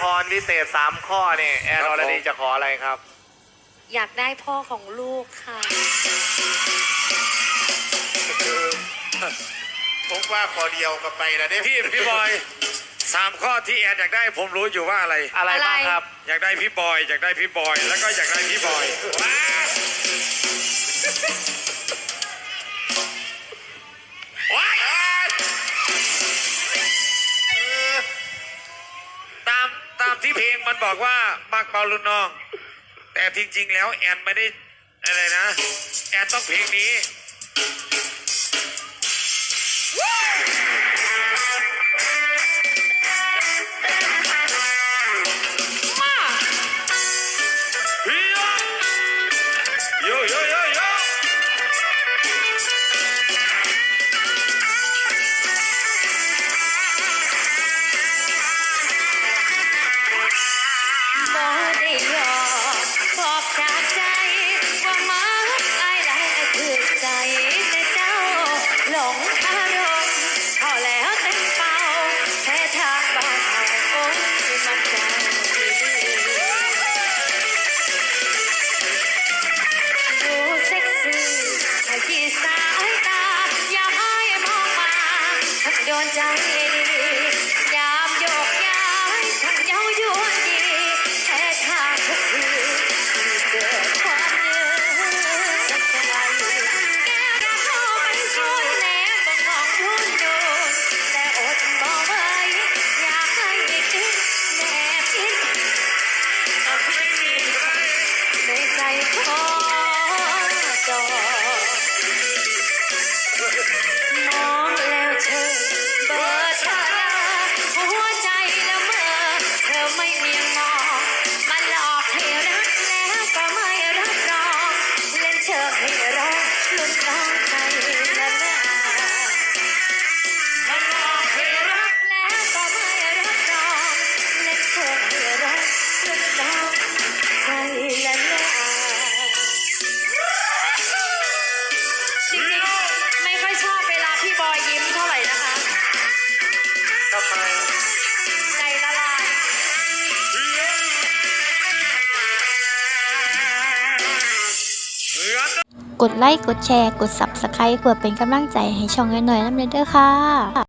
พรวิเศษสามข้อเนี่ยแอนอรดีจะขออะไรครับ อยากได้พ่อของลูกค่ะผมว่าขอเดียวกับไปแล้วเด้พี่พี่บอยสามข้อที่แอนอยากได้ผมรู้อยู่ว่าอะไร อะไรบ้างครับ อยากได้พี่บอย อยากได้พี่บอย แล้วก็อยากได้พี่บอย ที่เพลงมันบอกว่ามักเปาลุนน้อง แต่จริงๆแล้วแอนไม่ได้อะไรนะ แอนต้องเพลงนี้ ทักโดนใจดียามโยกย้ายทั้งเย้ายวนดีแค่ทางทุกทีที่เจอความเหนื่อยใจแก้รักเข้าไปช่วยแนมบังมองทุ่นโยนแต่อดมองไว้อยากให้ได้กินแนบอินในใจขอ พี่บอยยิ้มเท่าไหร่นะคะทำไมใจละลายกดไลค์ กดแชร์ กด Subscribe เพื่อเป็นกำลังใจให้ช่องน้อยๆน้ำเด้อค่ะ